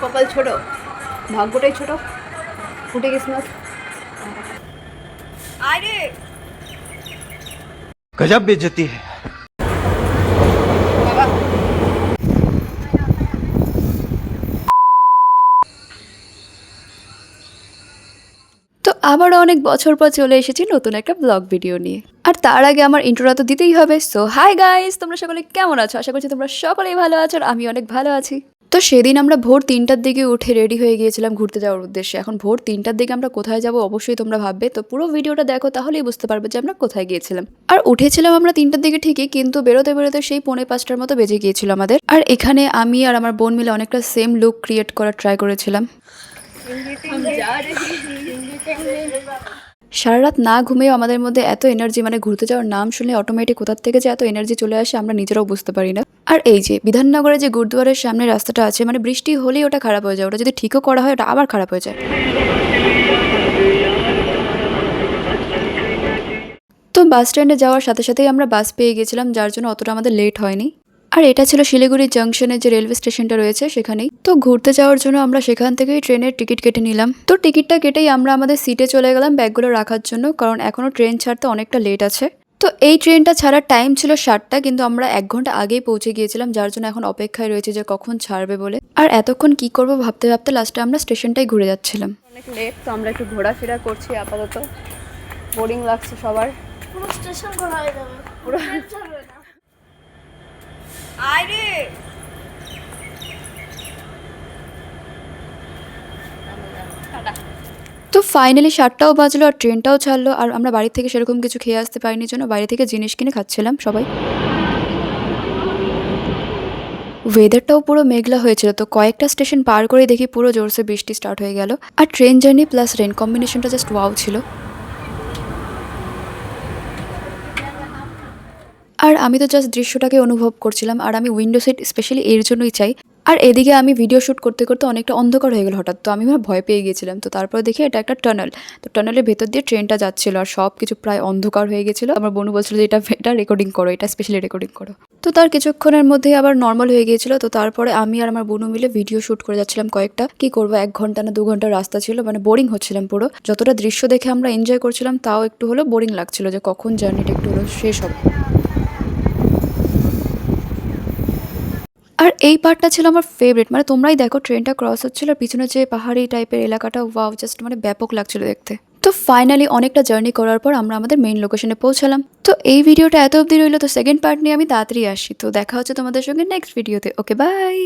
कपाल छोटो भाग्यटाई छोटो फुटे गेस मत गजब बेचती है। আবারও অনেক বছর পর চলে এসেছি নতুন একটা ব্লগ ভিডিও নিয়ে। আর তার আগে আমার ইন্ট্রোটা তো দিতেই হবে। সো হাই গাইস তোমরা সকলে কেমন আছো? আশা করছি তোমরা সকলেই ভালো আছো আর আমি অনেক ভালো আছি। তো সেদিন আমরা ভোর তিনটার দিকে উঠে রেডি হয়ে গিয়েছিলাম ঘুরতে যাওয়ার উদ্দেশ্যে। এখন ভোর তিনটার দিকে আমরা কোথায় যাব অবশ্যই তোমরা ভাববে। তো পুরো ভিডিওটা দেখো, তাহলেই বুঝতে পারবে যে আমরা কোথায় গিয়েছিলাম। আর উঠেছিলাম আমরা তিনটার দিকে ঠিকই, কিন্তু বেরোতে বেরোতে সেই পৌনে পাঁচটার মতো বেজে গিয়েছিল আমাদের। আর এখানে আমি আর আমার বোন মিলে অনেকটা সেম লুক ক্রিয়েট করার ট্রাই করেছিলাম। সারা রাত না ঘুমিয়েও আমাদের মধ্যে এত এনার্জি মানে ঘুরতে যাওয়ার নাম শুনলে অটোমেটিক কোথার থেকে যে এত এনার্জি চলে আসে আমরা নিজেরাও বুঝতে পারি না। আর এই যে, বিধাননগরে যে গুরুদুয়ারের সামনে রাস্তাটা আছে মানে বৃষ্টি হলেই ওটা খারাপ হয়ে যায়, ওটা যদি ঠিকও করা হয়, ওটা আবার খারাপ হয়ে যায়। তো বাস স্ট্যান্ডে যাওয়ার সাথে সাথেই আমরা বাস পেয়ে গেছিলাম, যার জন্য অতটা আমাদের লেট হয়নি। আর এটা ছিল শিলিগুড়ি জাংশনে যে রেলওয়ে স্টেশনটা রয়েছে সেখানেই। তো ঘুরতে যাওয়ার জন্য আমরা সেখান থেকেই ট্রেনের টিকিট কেটে নিলাম। তো টিকিটটা কেটেই আমরা আমাদের সিটে চলে গেলাম ব্যাগগুলো রাখার জন্য কারণ এখনও ট্রেন ছাড়তে অনেকটা লেট আছে। তো এই ট্রেনটা ছাড়ার টাইম ছিল সাতটা কিন্তু আমরা এক ঘণ্টা আগেই পৌঁছে গিয়েছিলাম যার জন্য এখন অপেক্ষায় রয়েছে যে কখন ছাড়বে বলে। আর এতক্ষণ কি করব ভাবতে ভাবতে লাস্টে আমরা স্টেশনটাই ঘুরে যাচ্ছিলাম। অনেক লেট তো আমরা একটু ঘোরাফেরা করছি আপাতত। বোরিং লাগছে সবার। পুরো স্টেশন ঘোরা হয়ে যাবে। পুরো চলবে না আরে তো ফাইনালি সাতটাও বাজলো আর ট্রেনটাও ছাড়লো আর আমরা বাড়ি থেকে সেরকম কিছু খেয়ে আসতে পারিনি জন্য বাইরে থেকে জিনিস কিনে খাচ্ছিলাম সবাই। ওয়েদারটাও পুরো মেঘলা হয়েছিল তো কয়েকটা স্টেশন পার করে দেখি পুরো জোরসে বৃষ্টি স্টার্ট হয়ে গেল। আর ট্রেন জার্নি প্লাস রেন কম্বিনেশনটা জাস্ট ওয়াও ছিল। আর আমি তো জাস্ট দৃশ্যটাকে অনুভব করছিলাম, আর আমি উইন্ডো সিট স্পেশালি এর জন্যই চাই। আর এদিকে আমি ভিডিও শ্যুট করতে করতে অনেকটা অন্ধকার হয়ে গেল হঠাৎ, তো আমি ভয় পেয়ে গেছিলাম। তো তারপরে দেখি এটা একটা টানেল তো টানেলের ভেতর দিয়ে ট্রেনটা যাচ্ছিল আর সব কিছু প্রায় অন্ধকার হয়ে গেছিল। আমার বনু বলছিল যে এটা এটা রেকর্ডিং করো, এটা স্পেশালি রেকর্ডিং করো। তো তার কিছুক্ষণের মধ্যেই আবার নর্মাল হয়ে গিয়েছিল তো তারপরে আমি আর আমার বনু মিলে ভিডিও শ্যুট করে যাচ্ছিলাম কয়েকটা। কি করব, এক ঘণ্টা না দু ঘণ্টা রাস্তা ছিল মানে বোরিং হচ্ছিলাম পুরো। যতটা দৃশ্য দেখে আমরা এনজয় করছিলাম, তাও একটু হলো বোরিং লাগছিল যে কখন জার্নিটা একটু হলো শেষ হবে। আর এই পার্টটা ছিল আমার ফেভারিট মানে তোমরাই দেখো ট্রেনটা ক্রস হচ্ছিল আর পিছনে যে পাহাড়ি টাইপের এলাকাটা ওয়াও জাস্ট মানে ব্যাপক লাগছিল দেখতে। তো ফাইনালি অনেকটা জার্নি করার পর আমরা আমাদের মেইন লোকেশনে পৌঁছালাম। তো এই ভিডিওটা এত অবধি রইল, তো সেকেন্ড পার্ট নিয়ে আমি তাড়াতাড়ি আসি। তো দেখা হচ্ছে তোমাদের সঙ্গে নেক্সট ভিডিওতে ওকে বাই